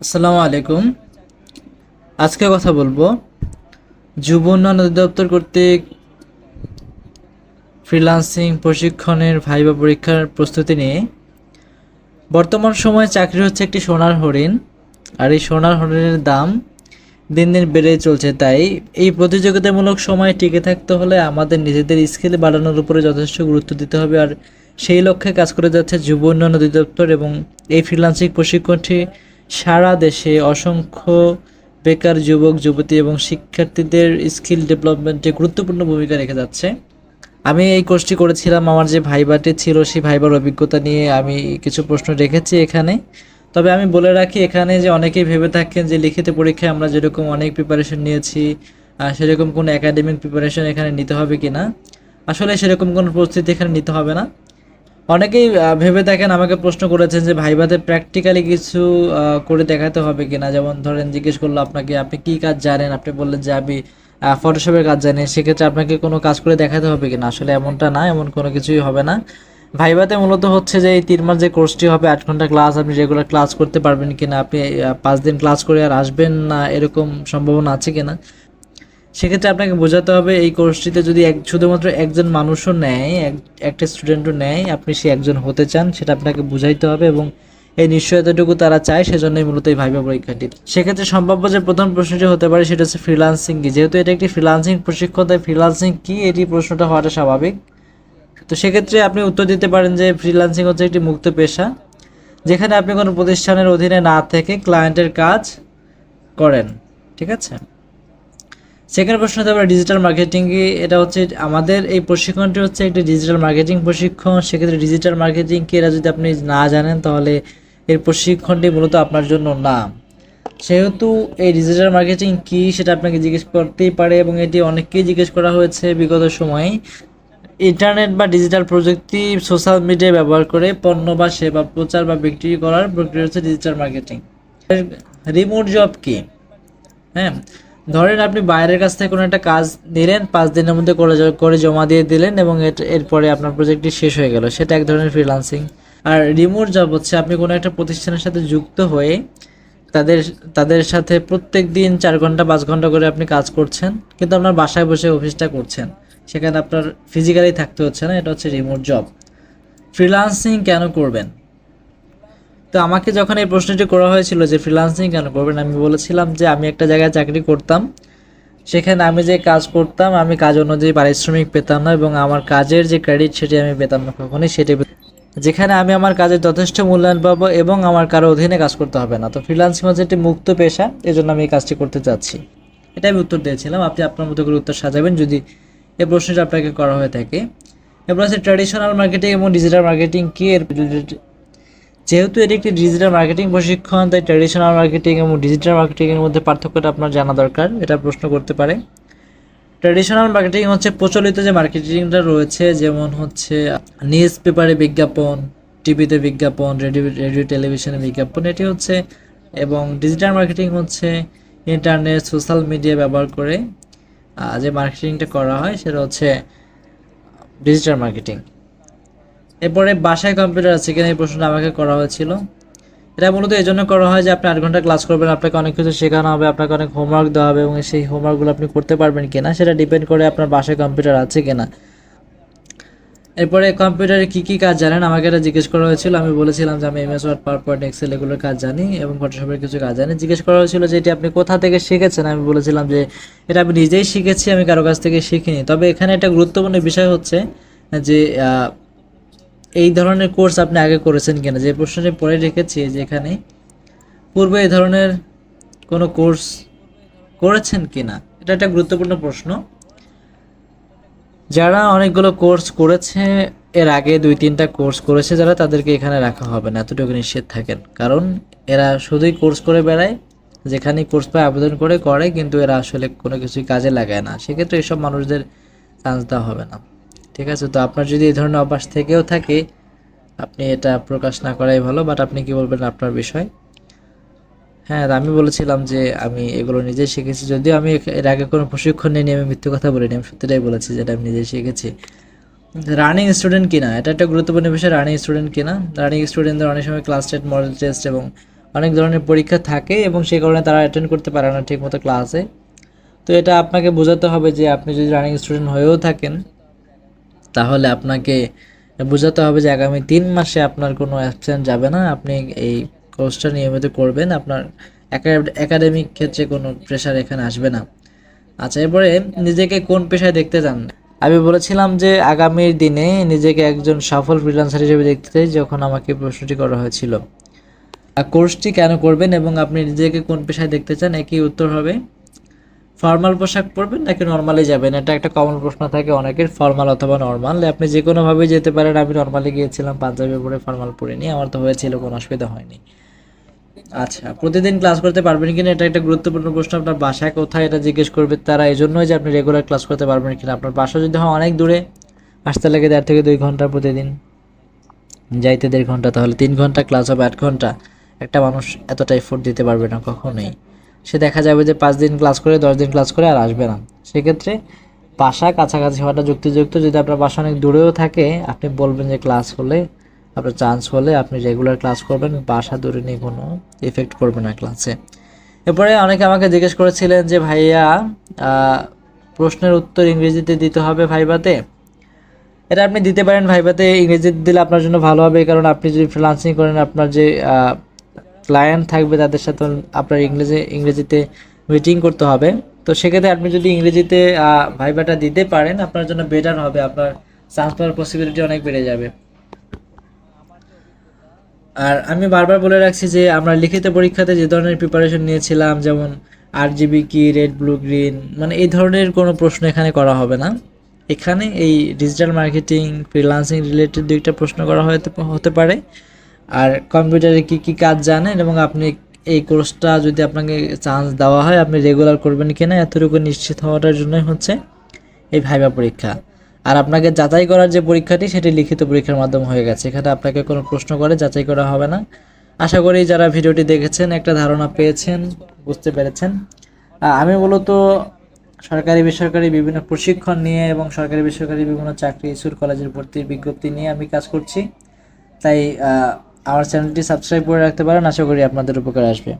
আসসালামু আলাইকুম। আজকে কথা বলব, যুব উন্নয়ন অধিদপ্তর কর্তৃক ফ্রিল্যান্সিং প্রশিক্ষণের ভাইবা পরীক্ষার প্রস্তুতি নিয়ে বর্তমান সময়ে চাকরি হচ্ছে একটি সোনার হরিণ, আর এই সোনার হরিণের দাম দিন দিন বেড়েই চলছে। তাই এই প্রতিযোগিতামূলক সময়ে টিকে থাকতে হলে আমাদের নিজেদের স্কিল বাড়ানোর উপরে যথেষ্ট গুরুত্ব দিতে হবে, আর সেই লক্ষ্যে কাজ করে যাচ্ছে যুব উন্নয়ন অধিদপ্তর এবং এই ফ্রিল্যান্সিং প্রশিক্ষণটি সারা দেশে অসংখ্য বেকার যুবক, যুবতী এবং শিক্ষার্থীদের স্কিল ডেভেলপমেন্টে গুরুত্বপূর্ণ ভূমিকা রেখে যাচ্ছে। আমি এই কোর্সটি করেছিলাম, আমার যে ভাইবাটি ছিল সেই ভাইবার অভিজ্ঞতা নিয়ে আমি কিছু প্রশ্ন রেখেছি এখানে। তবে আমি বলে রাখি, এখানে যে অনেকেই ভেবে থাকেন যে লিখিত পরীক্ষায় আমরা যেরকম অনেক প্রিপারেশন নিয়েছি সেরকম কোনো একাডেমিক প্রিপারেশন এখানে নিতে হবে কি না আসলে সেরকম কোনো প্রস্তুতি এখানে নিতে হবে না। অনেকেই ভেবে দেখেন আমাকে প্রশ্ন করেছেন যে ভাইবাতে প্র্যাকটিক্যালি কিছু করে দেখাতে হবে কিনা। যেমন ধরেন জিজ্ঞেস করল আপনাকে, আপনি কি কাজ জানেন? আপনি বললেন যে, আমি ফটোশপের কাজ জানি। সেক্ষেত্রে আপনাকে কোনো কাজ করে দেখাতে হবে কিনা? আসলে এমনটা না, এমন কোনো কিছুই হবে না। ভাইবাতে মূলত হচ্ছে যে এই তিন মাস যে কোর্সটি হবে, আট ঘণ্টা ক্লাস আপনি রেগুলার ক্লাস করতে পারবেন কিনা? আপনি পাঁচ দিন ক্লাস করে আর আসবেন না, এরকম সম্ভাবনা আছে কিনা? সেক্ষেত্রে আপনাকে বোঝাতে হবে এই কোর্সটিতে যদি এক শুধুমাত্র একজন মানুষও নেয়, এক- একটা স্টুডেন্টও নেয়, আপনি সে একজন হতে চান, সেটা আপনাকে বুঝাইতে হবে এবং এই নিশ্চয়তাটুকু তারা চায়, সেজন্যই মূলত এই ভাইবা পরীক্ষাটি। সেক্ষেত্রে সম্ভাব্য যে প্রথম প্রশ্নটি হতে পারে, সেটা হচ্ছে ফ্রিলান্সিং কি? যেহেতু এটা একটি ফ্রিলান্সিং প্রশিক্ষণ, তাই ফ্রিলান্সিং কি? এটি প্রশ্নটা হওয়াটা স্বাভাবিক। তো সেক্ষেত্রে আপনি উত্তর দিতে পারেন যে ফ্রিল্যান্সিং হচ্ছে একটি মুক্ত পেশা, যেখানে আপনি কোনো প্রতিষ্ঠানের অধীনে না থেকে ক্লায়েন্টের কাজ করেন। ঠিক আছে? সেকেন্ড প্রশ্ন হতে পারে ডিজিটাল মার্কেটিং এটা হচ্ছে আমাদের এই প্রশিক্ষণটি হচ্ছে একটি ডিজিটাল মার্কেটিং প্রশিক্ষণ। সেক্ষেত্রে ডিজিটাল মার্কেটিং কি এরা যদি আপনি না জানেন, তাহলে এর প্রশিক্ষণটি মূলত আপনার জন্য না। সেহেতু এই ডিজিটাল মার্কেটিং কি সেটা আপনাকে জিজ্ঞেস করতেই পারে এবং এটি অনেককেই জিজ্ঞেস করা হয়েছে বিগত সময়ে। ইন্টারনেট বা ডিজিটাল প্রযুক্তি সোশ্যাল মিডিয়া ব্যবহার করে পণ্য বা সেবা প্রচার বা বিক্রি করার প্রক্রিয়া হচ্ছে ডিজিটাল মার্কেটিং রিমোট জব কি? হ্যাঁ ধরেন আপনি বাইরের কাছ থেকে কোনো একটা কাজ নিলেন, পাঁচ দিনের মধ্যে করে করে জমা দিয়ে দিলেন এবং এরপরে আপনার প্রজেক্টটি শেষ হয়ে গেল। সেটা এক ধরনের ফ্রিলান্সিং আর রিমোট জব হচ্ছে, আপনি কোনো একটা প্রতিষ্ঠানের সাথে যুক্ত হয়ে তাদের তাদের সাথে প্রত্যেক দিন চার ঘণ্টা, পাঁচ ঘণ্টা করে আপনি কাজ করছেন, কিন্তু আপনার বাসায় বসে অফিসটা করছেন। সেখানে আপনার ফিজিক্যালি থাকতে হচ্ছে না, এটা হচ্ছে রিমোট জব ফ্রিলান্সিং কেন করবেন? তো আমাকে যখন এই প্রশ্নটি করা হয়েছিল যে ফ্রিলান্সিং কেন করবেন, আমি বলেছিলাম যে আমি একটা জায়গায় চাকরি করতাম, সেখানে আমি যে কাজ করতাম, আমি কাজ অনুযায়ী পারিশ্রমিক পেতাম না এবং আমার কাজের যে ক্রেডিট সেটি আমি পেতাম না কখনোই, সেটি যেখানে আমি আমার কাজের যথেষ্ট মূল্যায়ন পাবো এবং আমার কারও অধীনে কাজ করতে হবে না। তো ফ্রিলান্সিং হচ্ছে একটি মুক্ত পেশা, এজন্য আমি এই কাজটি করতে চাচ্ছি। এটা আমি উত্তর দিয়েছিলাম, আপনি আপনার মতো করে উত্তর সাজাবেন যদি এই প্রশ্নটা আপনাকে করা হয়ে থাকে। এবার আছে ট্র্যাডিশনাল মার্কেটিং এবং ডিজিটাল মার্কেটিং কি এর যেহেতু এটি একটি ডিজিটাল মার্কেটিং প্রশিক্ষণ, তাই ট্র্যাডিশনাল মার্কেটিং এবং ডিজিটাল মার্কেটিংয়ের মধ্যে পার্থক্যটা আপনার জানা দরকার, এটা প্রশ্ন করতে পারে। ট্র্যাডিশনাল মার্কেটিং হচ্ছে প্রচলিত যে মার্কেটিংটা রয়েছে, যেমন হচ্ছে নিউজ পেপারে বিজ্ঞাপন টিভিতে বিজ্ঞাপন রেডিও রেডিও টেলিভিশনে বিজ্ঞাপন, এটি হচ্ছে, এবং ডিজিটাল মার্কেটিং হচ্ছে ইন্টারনেট সোশ্যাল মিডিয়া ব্যবহার করে যে মার্কেটিংটা করা হয়, সেটা হচ্ছে ডিজিটাল মার্কেটিং এরপরে বাসায় কম্পিউটার আছে কিনা এই প্রশ্নটা আমাকে করা হয়েছিল। এটা মূলত এই জন্য করা হয় যে আপনি আট ঘণ্টা ক্লাস করবেন, আপনাকে অনেক কিছু শেখানো হবে, আপনাকে অনেক হোমওয়ার্ক দেওয়া হবে এবং সেই হোমওয়ার্কগুলো আপনি করতে পারবেন কিনা সেটা ডিপেন্ড করে আপনার বাসায় কম্পিউটার আছে কিনা। এরপরে কম্পিউটারে কী কী কাজ জানেন? আমাকে এটা জিজ্ঞেস করা হয়েছিল। আমি বলেছিলাম যে আমি MS Word power point Excel এগুলোর কাজ জানি এবং ফটোশপের কিছু কাজ জানি। জিজ্ঞেস করা হয়েছিল যে এটি আপনি কোথা থেকে শিখেছেন? আমি বলেছিলাম যে এটা আমি নিজেই শিখেছি, আমি কারও কাছ থেকে শিখিনি। তবে এখানে একটা গুরুত্বপূর্ণ বিষয় হচ্ছে যে এই ধরনের কোর্স আপনি আগে করেছেন কিনা? যে প্রশ্নটি পরে রেখেছি যেখানে পূর্বে এই ধরনের কোনো কোর্স করেছেন কিনা? এটা একটা গুরুত্বপূর্ণ প্রশ্ন। যারা অনেকগুলো কোর্স করেছে, এর আগে দুই তিনটা কোর্স করেছে, যারা তাদেরকে এখানে রাখা হবে না, এতটুকু নিশ্চিত থাকেন। কারণ এরা শুধুই কোর্স করে বেড়ায় যেখানে কোর্স পায়, আবেদন করে করে, কিন্তু এরা আসলে কোনো কিছুই কাজে লাগায় না। সেক্ষেত্রে এসব মানুষদের চান্স দেওয়া হবে না। ঠিক আছে? তো আপনার যদি এই ধরনের অভ্যাস থেকেও থাকে, আপনি এটা প্রকাশ না করাই ভালো বাট আপনি কি বলবেন আপনার বিষয়? হ্যাঁ আমি বলেছিলাম যে আমি এগুলো নিজেই শিখেছি। যদিও আমি এর আগে কোনো প্রশিক্ষণ নিয়ে আমি মিথ্যে কথা বলিনি, আমি সত্যিটাই বলেছি যেটা আমি নিজেই শিখেছি। রানিং স্টুডেন্ট কিনা? এটা একটা গুরুত্বপূর্ণ বিষয় রানিং স্টুডেন্ট কিনা? রানিং স্টুডেন্টদের অনেক সময় ক্লাস টেস্ট মডেল টেস্ট এবং অনেক ধরনের পরীক্ষা থাকে এবং সেই কারণে তারা অ্যাটেন্ড করতে পারে না ঠিকমতো ক্লাসে তো এটা আপনাকে বোঝাতে হবে যে আপনি যদি রানিং স্টুডেন্ট হয়েও থাকেন তাহলে আপনাকে বোঝাতে হবে যে আগামী তিন মাসে আপনার কোনো অ্যাবসেন্ট যাবে না। আপনি এই কোর্সটা নিয়মিত করবেন। আপনার একাডেমিক ক্ষেত্রে কোনো প্রেশার এখানে আসবে না। আচ্ছা এরপরে নিজেকে কোন পেশায় দেখতে চান? আমি বলেছিলাম যে আগামীর দিনে নিজেকে একজন সফল ফ্রিল্যান্সার হিসেবে দেখতে চাই, যখন আমাকে প্রশ্নটি করা হয়েছিল। কোর্সটি কেন করবেন এবং আপনি নিজেকে কোন পেশায় দেখতে চান? একই উত্তর হবে ফর্মাল পোশাক পরবেন নাকি নর্মালি যাবেন? এটা একটা কমন প্রশ্ন থাকে অনেকের ফর্মাল অথবা নর্মাল আপনি যে কোনোভাবে যেতে পারেন, আমি নর্মালি গিয়েছিলাম, পাঞ্জাবি পরে ফর্মাল পরে নিয়ে আমার তো হয়েছিল, কোনো অসুবিধা হয়নি। আচ্ছা প্রতিদিন ক্লাস করতে পারবেন কিনা? এটা একটা গুরুত্বপূর্ণ প্রশ্ন, আপনার বাসায় কোথায় এটা জিজ্ঞেস করবে তারা এই জন্যই যে আপনি রেগুলার ক্লাস করতে পারবেন কিনা? আপনার বাসা যদি হয় অনেক দূরে, আসতে লাগে দেড় থেকে দুই ঘণ্টা প্রতিদিন। যাইতে দেড় ঘণ্টা, তাহলে তিন ঘণ্টা ক্লাস হবে, আট ঘণ্টা। একটা মানুষ এতটা এফোর্ট দিতে পারবে না কখনোই। সে দেখা যাবে যে পাঁচ দিন ক্লাস করে, দশ দিন ক্লাস করে আর আসবে না। সেক্ষেত্রে বাসা কাছাকাছি হওয়াটা যুক্তিযুক্ত। যদি আপনার বাসা অনেক দূরেও থাকে, আপনি বলবেন যে ক্লাস হলে, আপনার চান্স হলে আপনি রেগুলার ক্লাস করবেন। বাসা দূরে নিয়ে কোনো এফেক্ট করবে না ক্লাসে এরপরে অনেকে আমাকে জিজ্ঞেস করেছিলেন যে, ভাইয়া প্রশ্নের উত্তর ইংরেজিতে দিতে হবে ভাইবাতে? এটা আপনি দিতে পারেন ভাইবাতে। ইংরেজিতে দিলে আপনার জন্য ভালো হবে, কারণ আপনি যদি ফ্রিলান্সিং করেন, আপনার যে ক্লায়েন্ট থাকবে তাদের সাথে আপনার ইংরেজি, ইংরেজিতে মিটিং করতে হবে। তো সেক্ষেত্রে আপনি যদি ইংরেজিতে ভাইবাটা দিতে পারেন, আপনার জন্য বেটার হবে, আপনার চান্স পাওয়ার পসিবিলিটি অনেক বেড়ে যাবে। আর আমি বারবার বলে রাখছি যে, আমরা লিখিত পরীক্ষাতে যে ধরনের প্রিপারেশন নিয়েছিলাম, যেমন আর জিবি কি রেড ব্লু গ্রিন মানে এই ধরনের কোনো প্রশ্ন এখানে করা হবে না। এখানে এই ডিজিটাল মার্কেটিং ফ্রিলান্সিং রিলেটেড দুইটা প্রশ্ন করা হতে হতে পারে। আর কম্পিউটারে কি কি কাজ জানেন? এবং আপনি এই কোর্সটা যদি আপনাকে চান্স দেওয়া হয়, আপনি রেগুলার করবেন কিনা? এতটুকু নিশ্চিত হওয়াটার জন্যই হচ্ছে এই ভাইবা পরীক্ষা। আর আপনাকে যাচাই করার যে পরীক্ষাটি, সেটি লিখিত পরীক্ষার মাধ্যমে হয়ে গেছে। এখানে আপনাকে কোনো প্রশ্ন করে যাচাই করা হবে না। আশা করি যারা ভিডিওটি দেখেছেন, একটা ধারণা পেয়েছেন, বুঝতে পেরেছেন। আমি মূলত সরকারি, বেসরকারি বিভিন্ন প্রশিক্ষণ নিয়ে এবং সরকারি, বেসরকারি বিভিন্ন চাকরি, স্কুল, কলেজের ভর্তির বিজ্ঞপ্তি নিয়ে আমি কাজ করছি। তাই আমার চ্যানেলটি সাবস্ক্রাইব করে রাখতে পারেন। আশা করি আপনাদের উপকার আসবে।